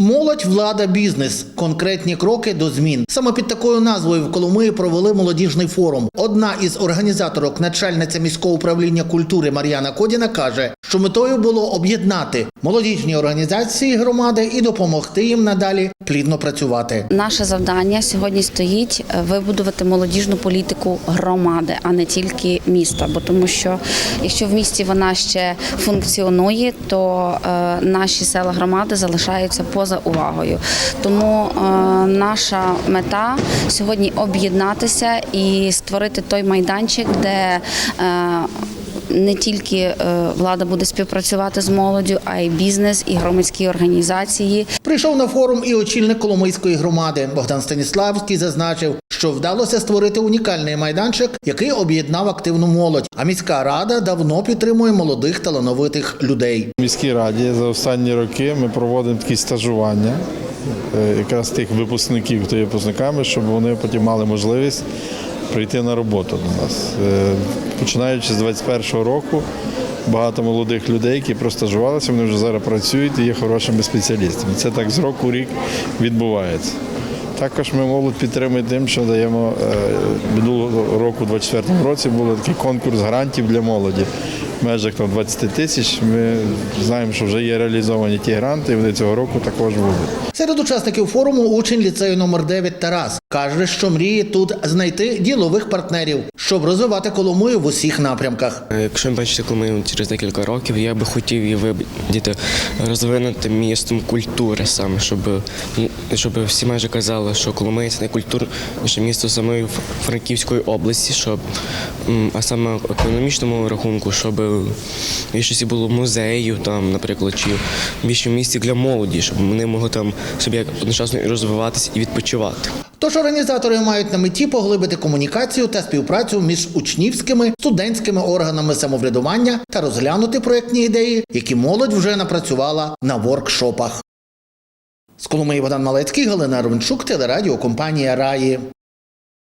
Молодь, влада, бізнес. Конкретні кроки до змін. Саме під такою назвою в Коломиї провели молодіжний форум. Одна із організаторок, начальниця міського управління культури Мар'яна Кодіна, каже, що метою було об'єднати молодіжні організації громади і допомогти їм надалі плідно працювати. Наше завдання сьогодні стоїть е, вибудувати молодіжну політику громади, а не тільки міста. Бо тому, що якщо в місті вона ще функціонує, то е, наші села громади залишаються поза увагою. Тому е, наша мета сьогодні об'єднатися і створити той майданчик, де е, не тільки е, влада буде співпрацювати з молоддю, а й бізнес і громадські організації. Прийшов на форум і очільник Коломийської громади Богдан Станіславський зазначив, що вдалося створити унікальний майданчик, який об'єднав активну молодь. А міська рада давно підтримує молодих талановитих людей. В міській раді за останні роки ми проводимо такі стажування е, якраз тих випускників, хто є випускниками, щоб вони потім мали можливість прийти на роботу до нас. Е, Починаючи з 21-го року, багато молодих людей, які простажувалися, вони вже зараз працюють і є хорошими спеціалістами. Це так з року в рік відбувається. Також ми молодь підтримуємо тим, що даємо е, минулого року, у 24-му році, був такий конкурс грантів для молоді. Межах там 20 тисяч. Ми знаємо, що вже є реалізовані ті гранти, вони цього року також будуть. Серед учасників форуму учень ліцею номер 9 Тарас каже, що мріє тут знайти ділових партнерів, щоб розвивати Коломию в усіх напрямках. Е, Якщо бачите Коломию через декілька років, я би хотів її вибдіти, розвинути містом культури саме, щоб, ну, щоб всі майже казали, що Коломия це найкультурніше місто самої Франківської області, щоб, а саме в економічному рахунку, щоб більшості було музеїв, там, наприклад, чи більше місць для молоді, щоб вони могли там собі одночасно і розвиватися і відпочивати. Тож організатори мають на меті поглибити комунікацію та співпрацю між учнівськими студентськими органами самоврядування та розглянути проєктні ідеї, які молодь вже напрацювала на воркшопах. З Коломиї Богдан Малецький, Галина Ровенчук, телерадіо компанія Раї.